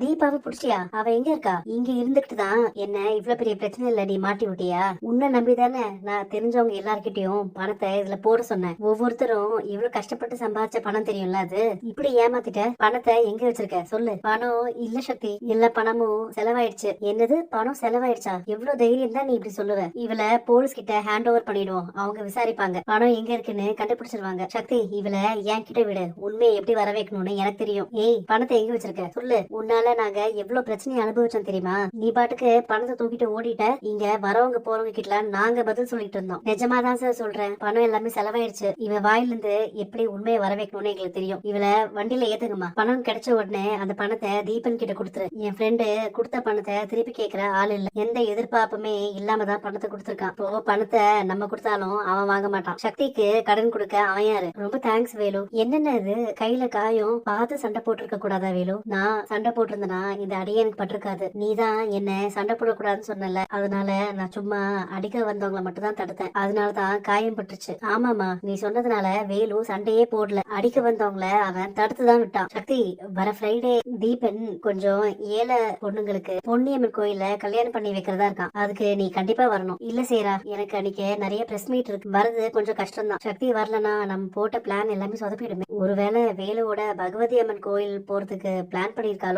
தீபாவை புடிச்சியா? அவ எங்க இருக்கா? இங்க இருந்துகிட்டு தான் என்ன இவ்வளவு பெரிய பிரச்சனை இல்ல நீ மாட்டி விட்டியா? உன்னை நம்பிதானே நான் தெரிஞ்சவங்க எல்லார்கிட்டயும் பணத்தை இதுல போட சொன்னேன். ஒவ்வொருத்தரும் இவ்வளவு கஷ்டப்பட்டு சம்பாதிச்ச பணம் தெரியும்ல அது? இப்படி ஏமாத்திட்ட? பணத்தை எங்க வச்சிருக்க? சொல்லு. பணம் இல்ல சக்தி. எல்லா பணமும் செலவாயிடுச்சு. என்னது? பணம் செலவாயிடுச்சா? எவ்வளவு தைரியம் தான் நீ இப்படி சொல்லுவ? இவள போலீஸ் கிட்ட ஹேண்ட் ஓவர் பண்ணிடுவோம். அவங்க விசாரிப்பாங்க. பணம் எங்க இருக்குன்னு கண்டுபிடிச்சிருவாங்க. சக்தி இவள என் கிட்ட விடு. உண்மையை எப்படி வர வைக்கணும்னு எனக்கு தெரியும். ஏய் பணத்தை எங்க வச்சிருக்க? சொல்லு. உன்னால நாங்க எவ்வளவு பிரச்சனையை அனுபவிச்சோம் தெரியுமா? நீ பாட்டுக்கு பணத்தை தூக்கிட்டு ஓடிட்ட இங்க வரவங்க போறவங்க கிட்ட நாங்க பதில் சொல்லிட்டு இருந்தோம். நிஜமா தான் சார் சொல்றேன். பணம் எல்லாமே செலவாயிடுச்சு இவ வாயில இருந்து எப்படி உண்மையை வர வைக்கணும்னு எங்களுக்கு தெரியும். இவள வண்டியில ஏத்துங்கம்மா. பணம் கிடைச்ச உடனே அந்த பணத்தை தீபன் கிட்ட கொடுத்துரு. என் ஃப்ரெண்டு கொடுத்த பணத்தை திருப்பி கேட்கிற ஆள் இல்ல. எந்த எதிர்பார்ப்புமே இல்லாம தான் பணத்தை கொடுத்துருக்கான். இப்போ பணத்தை நம்ம கொடுத்தாலும் அவன் வாங்க மாட்டான். சக்திக்கு கடன் கொடுக்க அவன் யாரு? ரொம்ப தேங்க்ஸ் வேலு. என்னென்ன இது? கையில காயம் பார்த்து சண்டை போட்டிருக்க கூடாதா வேலு? நான் சண்டை போட்டு இருந்தனா இந்த அடி எனக்கு பட்டிருக்காது. நீதான் என்ன சண்டை போடக்கூடாதுன்னு சொன்னல அதனால நான் சும்மா அடிக்க வந்தவங்கள மட்டும் தான் தடுத்தேன். அதனாலதான் காயம் பட்டுருச்சு. ஆமாமா நீ சொன்னதுனால வேலு சண்டையே போடல. அடிக்க வந்தவங்கள அவன் தடுத்து தான் விட்டான். சக்தி வர ஃப்ரைடே தீபன் கொஞ்சம் ஏழை பொண்ணுங்களுக்கு பொன்னியம்மன் கோயில கல்யாணம் பண்ணி வைக்கிறதா இருக்கான். அதுக்கு நீ கண்டிப்பா வரணும். இல்ல சேரா எனக்கு அன்னைக்கு நிறைய பிரஸ் மீட் இருக்கு. வரது கொஞ்சம் கஷ்டம் தான் சக்தி வரலனா நம்ம போட்ட பிளான் எல்லாமே சொதப்பிடுமே. ஒருவேளை வேலுவோட பகவதி அம்மன் கோயில் போறதுக்கு பிளான் பண்ணிருக்காளோ